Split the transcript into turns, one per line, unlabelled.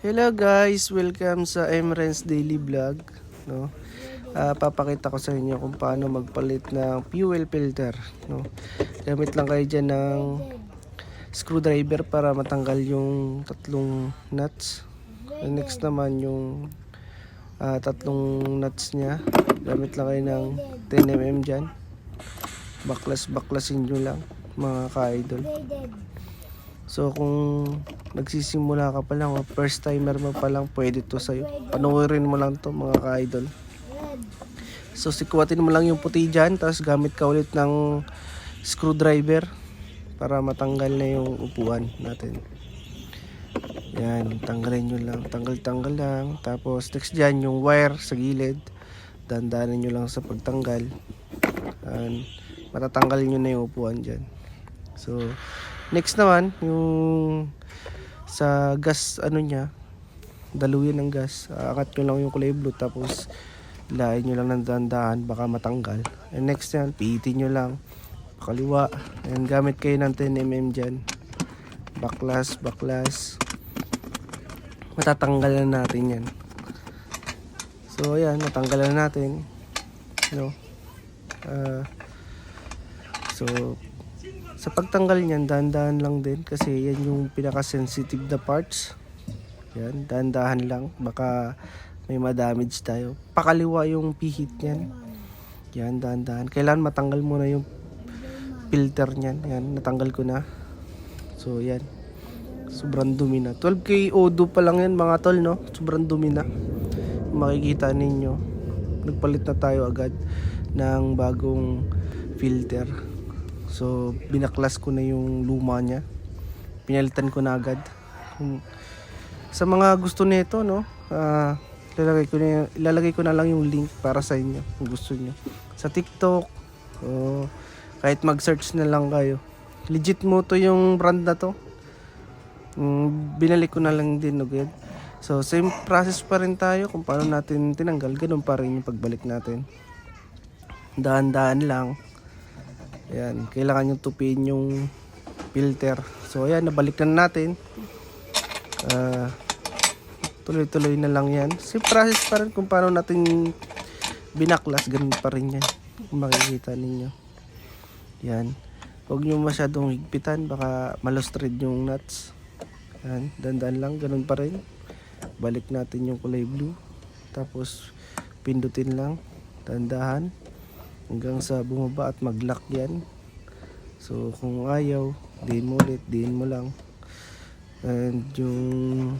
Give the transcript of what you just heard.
Hello guys, welcome sa Emrens Daily Vlog. No? Ah, papakita ko sa inyo kung paano magpalit ng fuel filter. No? Gamit lang kayo dyan ng screwdriver para matanggal yung tatlong nuts. And next naman yung ah, tatlong nuts niya. Gamit lang kayo ng 10mm dyan. Baklas-baklasin nyo lang mga ka-idol. So kung nagsisimula ka pa lang o first timer mo pa lang, pwede to sa'yo. Panoorin mo lang to mga ka-idol. So sikwatin mo lang yung puti dyan, tapos gamit ka ulit ng screwdriver para matanggal na yung upuan natin. Yan, tanggalin nyo lang, tanggal-tanggal lang. Tapos next dyan, yung wire sa gilid. Dandanan nyo lang sa pagtanggal. And, matatanggal nyo na yung upuan dyan. So, next naman, yung sa gas, ano niya, daluyan ng gas. Aangat nyo lang yung kulay blue, tapos lain nyo lang ng dahan baka matanggal. And next yan, pihitin nyo lang. Kaliwa. And gamit kayo ng 10mm dyan. Baklas, baklas. Matatanggalan natin yan. So, ayan, natanggalan natin. No? Ah, so, sa pagtanggal niyan, dahan-dahan lang din kasi yan yung pinaka-sensitive na parts. Yan, dahan-dahan lang. Baka may ma-damage tayo. Pakaliwa yung pihit niyan. Yan, dahan-dahan. Kailangan matanggal muna yung filter niyan. Yan, natanggal ko na. So, yan. Sobrang dumi na. 12k odo pa lang yan mga tol, no? Sobrang dumi na. Makikita ninyo. Nagpalit na tayo agad ng bagong filter. So, binaklas ko na yung luma niya. Pinalitan ko na agad. Hmm. Sa mga gusto nito, no? Ah, ilalagay ko na ilalagay ko na lang yung link para sa inyo kung gusto niyo. Sa TikTok o kahit mag-search na lang kayo. Legit mo to yung brand na to. Mm, binalik ko na lang din agad. So, same process pa rin tayo kung paano natin tinanggal. Ganun pa rin yung pagbalik natin. Dahan-dahan lang. Ayan, kailangan yung tupiin yung filter. So, ayan, nabalik na natin. Ah, tuloy-tuloy na lang yan. Same process pa rin kung paano natin binaklas. Ganun pa rin yan. Kung makikita ninyo. Yan. Huwag nyo masyadong higpitan. Baka malustred yung nuts. Yan. Dandan lang. Ganun pa rin. Balik natin yung kulay blue. Tapos, pindutin lang. Dandahan. Hanggang sa bumaba at mag-lock yan. So, kung ayaw, diin mo ulit. Diin mo lang. And yung